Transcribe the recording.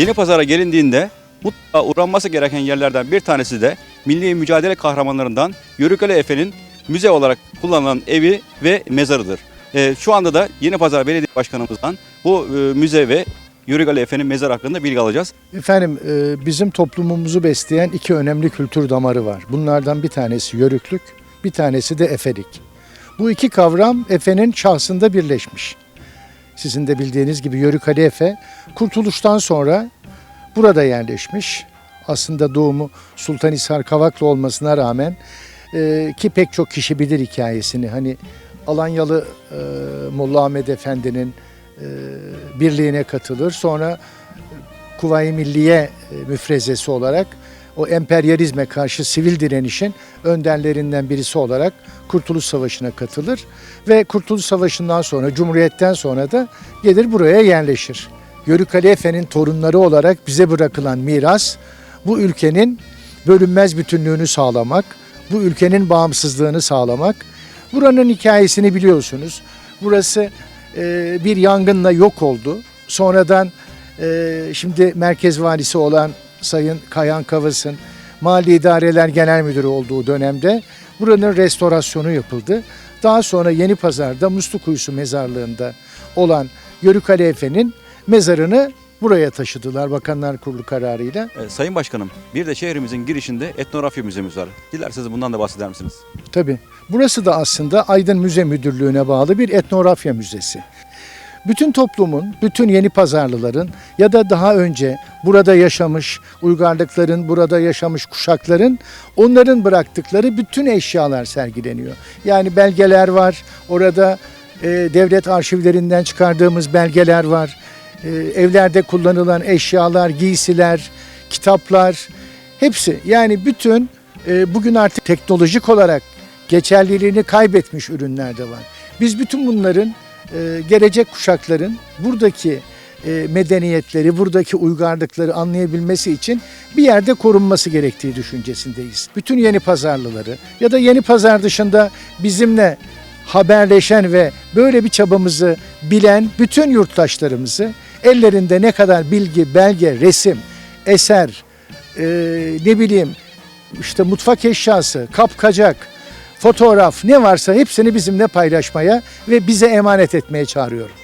Yeni pazara gelindiğinde mutlaka uğranması gereken yerlerden bir tanesi de milli mücadele kahramanlarından Yörükale Efe'nin müze olarak kullanılan evi ve mezarıdır. Ee, şu anda da Yeni Pazar Belediye Başkanımızdan bu e, müze ve Yörükale Efe'nin mezarı hakkında bilgi alacağız. Efendim e, bizim toplumumuzu besleyen iki önemli kültür damarı var. Bunlardan bir tanesi yörüklük, bir tanesi de efelik. Bu iki kavram Efe'nin şahsında birleşmiş. Sizin de bildiğiniz gibi Yörük Ali Efe kurtuluştan sonra burada yerleşmiş. Aslında doğumu Sultanhisar Kavaklı olmasına rağmen e, ki pek çok kişi bilir hikayesini. Hani Alanyalı e, Molla Ahmet Efendi'nin e, birliğine katılır. Sonra Kuvayi Milliye e, müfrezesi olarak o emperyalizme karşı sivil direnişin önderlerinden birisi olarak Kurtuluş Savaşı'na katılır ve Kurtuluş Savaşı'ndan sonra Cumhuriyet'ten sonra da gelir buraya yerleşir. Yörük Ali Efe'nin torunları olarak bize bırakılan miras bu ülkenin bölünmez bütünlüğünü sağlamak, bu ülkenin bağımsızlığını sağlamak. Buranın hikayesini biliyorsunuz. Burası e, bir yangınla yok oldu. Sonradan ee, şimdi merkez valisi olan Sayın Kayan Kavas'ın Mali İdareler Genel Müdürü olduğu dönemde buranın restorasyonu yapıldı. Daha sonra Yeni Pazar'da Muslukuyusu mezarlığında olan Yörük Ali Efe'nin mezarını buraya taşıdılar Bakanlar Kurulu kararıyla. Ee, Sayın Başkanım bir de şehrimizin girişinde etnografya müzemiz var. Dilerseniz bundan da bahseder misiniz? Tabii. Burası da aslında Aydın Müze Müdürlüğü'ne bağlı bir etnografya müzesi. Bütün toplumun, bütün yeni pazarlıların ya da daha önce burada yaşamış uygarlıkların, burada yaşamış kuşakların onların bıraktıkları bütün eşyalar sergileniyor. Yani belgeler var, orada e, devlet arşivlerinden çıkardığımız belgeler var. E, evlerde kullanılan eşyalar, giysiler, kitaplar hepsi yani bütün e, bugün artık teknolojik olarak geçerliliğini kaybetmiş ürünler de var. Biz bütün bunların e, gelecek kuşakların buradaki e, medeniyetleri, buradaki uygarlıkları anlayabilmesi için bir yerde korunması gerektiği düşüncesindeyiz. Bütün yeni pazarlıları ya da yeni pazar dışında bizimle haberleşen ve böyle bir çabamızı bilen bütün yurttaşlarımızı ellerinde ne kadar bilgi, belge, resim, eser, e, ne bileyim işte mutfak eşyası, kapkacak, fotoğraf ne varsa hepsini bizimle paylaşmaya ve bize emanet etmeye çağırıyorum.